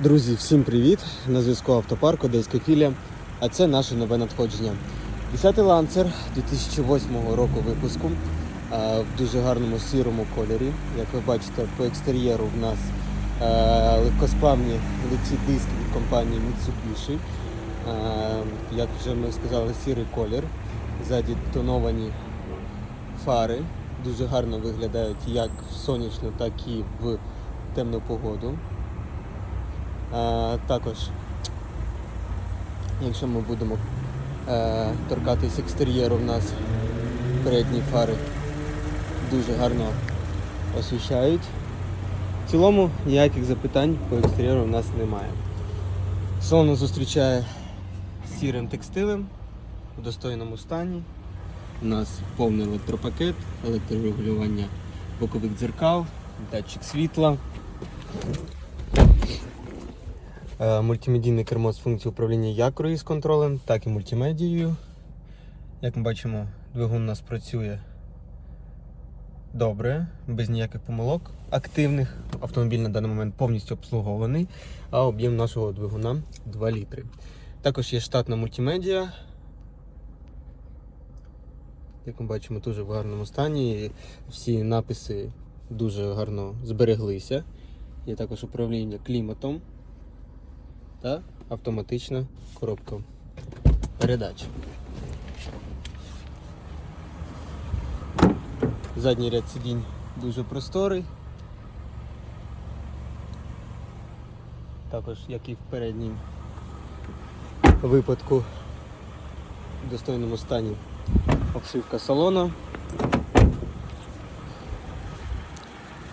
Друзі, всім привіт! На зв'язку автопарк Одеська філія, а це наше нове надходження. 10-й ланцер 2008 року випуску в дуже гарному сірому кольорі. Як ви бачите, по екстер'єру в нас легкосплавні лиці диски від компанії Mitsubishi. Як вже ми сказали, сірий колір. Ззаді тоновані фари. Дуже гарно виглядають як в сонячну, так і в темну погоду. А, також, якщо ми будемо е, торкатись екстер'єру, в нас передні фари дуже гарно освіщають. В цілому ніяких запитань по екстер'єру в нас немає. Салон зустрічає сірим текстилем в достойному стані. У нас повний електропакет, електрорегулювання бокових дзеркал, датчик світла. Е, Мультимедійне кермо з функцією управління як круїз контролем, так і мультимедією. Як ми бачимо, двигун у нас працює добре, без ніяких помилок активних. Автомобіль на даний момент повністю обслугований, а об'єм нашого двигуна 2 літри. Також є штатна мультимедіа. Як ми бачимо, дуже в гарному стані. Всі написи дуже гарно збереглися. Є також управління кліматом та автоматична коробка передач. Задній ряд сидінь дуже просторий. Також, як і в переднім випадку, в достойному стані обшивка салона.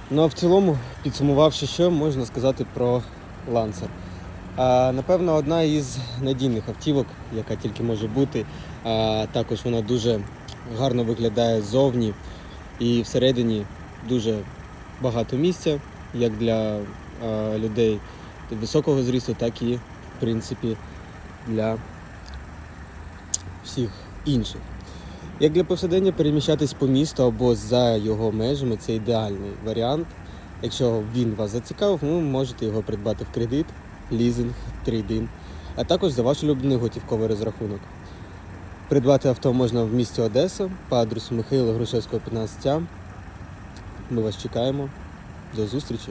Ну а в цілому, підсумувавши, що можна сказати про ланцер. Напевно, одна із надійних автівок, яка тільки може бути. Також вона дуже гарно виглядає ззовні і всередині дуже багато місця, як для людей високого зрісту, так і в принципі для всіх інших. Як для повсякдення переміщатись по місту або за його межами, це ідеальний варіант. Якщо він вас зацікавив, ви можете його придбати в кредит, лізинг, трейдин, а також за ваш улюблений готівковий розрахунок. Придбати авто можна в місті Одеса по адресу Михайла Грушевського, 15. Ми вас чекаємо. До зустрічі!